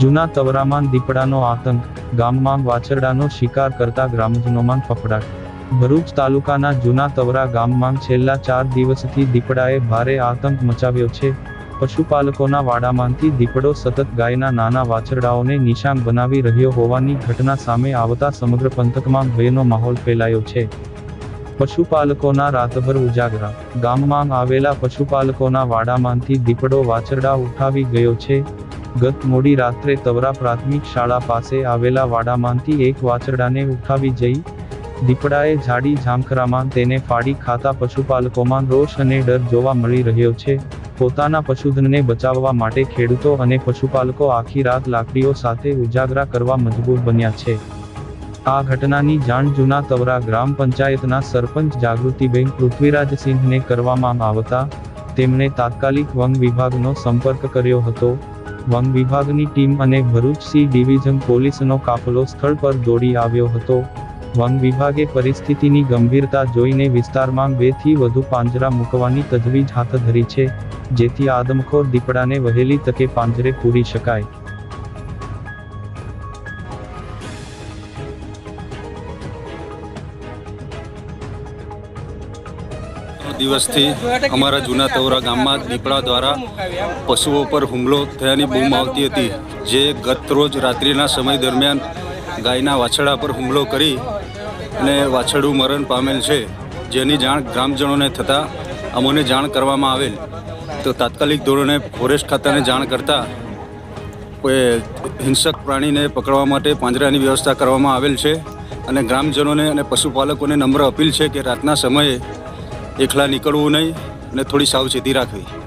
જૂના તવરામાં દીપડાનો આતંક, ગામમાં વાછરડાનો શિકાર કરતા ગ્રામજનોમાં ફફડાટ. ભરૂચ તાલુકાના જૂના તવરા ગામમાં છેલ્લા ચાર દિવસથી દીપડાએ ભારે આતંક મચાવ્યો છે. પશુપાલકોના વાડામાંથી દીપડો સતત ગાયના નાના વાછરડાઓને નિશાન બનાવી રહ્યો હોવાની ઘટના સામે આવતા સમગ્ર પંથકમાં ભયનો માહોલ ફેલાયો છે. પશુપાલકોના રાતભર ઉજાગરા. ગામમાં આવેલા પશુપાલકોના વાડામાંથી દીપડો વાછરડા ઉઠાવી ગયો છે. ગત મોડી રાત્રે તવરા પ્રાથમિક શાળા પાસે આવેલા વાડામાંથી એક વાછરડાને ઉઠાવી જઈ દીપડાએ જાડી ઝાંખરામાં તેને ફાડી ખાતા પશુપાલકોમાં રોષ અને ડર જોવા મળી રહ્યો છે. પોતાના પશુધનને બચાવવા માટે ખેડૂતો અને પશુપાલકો આખી રાત લાકડીઓ સાથે ઉજાગરા કરવા મજબૂર બન્યા છે. આ ઘટનાની જાણ જૂના તવરા ગ્રામ પંચાયતના સરપંચ જાગૃતિબેન પૃથ્વીરાજસિંહને કરવામાં આવતા તેમણે તાત્કાલિક વન વિભાગનો સંપર્ક કર્યો હતો. વન વિભાગની ટીમ અને ભરૂચ સી ડિવિઝન પોલીસનો કાફલો સ્થળ પર દોડી આવ્યો હતો. વન વિભાગે પરિસ્થિતિની ગંભીરતા જોઈને વિસ્તારમાં બેથી વધુ પાંજરા મૂકવાની તજવીજ હાથ ધરી છે, જેથી આદમખોર દીપડાને વહેલી તકે પાંજરે પૂરી શકાય. દિવસથી અમારા જૂના તવરા ગામમાં દીપડા દ્વારા પશુઓ પર હુમલો થયાની બૂમ આવતી હતી, જે ગત રોજ રાત્રિના સમય દરમિયાન ગાયના વાછડા પર હુમલો કરી અને વાછડું મરણ પામેલ છે. જેની જાણ ગ્રામજનોને થતાં અમોને જાણ કરવામાં આવેલ. તો તાત્કાલિક ધોરણે ફોરેસ્ટ ખાતાને જાણ કરતાં કોઈ હિંસક પ્રાણીને પકડવા માટે પાંજરાની વ્યવસ્થા કરવામાં આવેલ છે અને ગ્રામજનોને અને પશુપાલકોને નમ્ર અપીલ છે કે રાતના સમયે એકલા નીકળવું નહીં અને થોડી સાવચેતી રાખવી.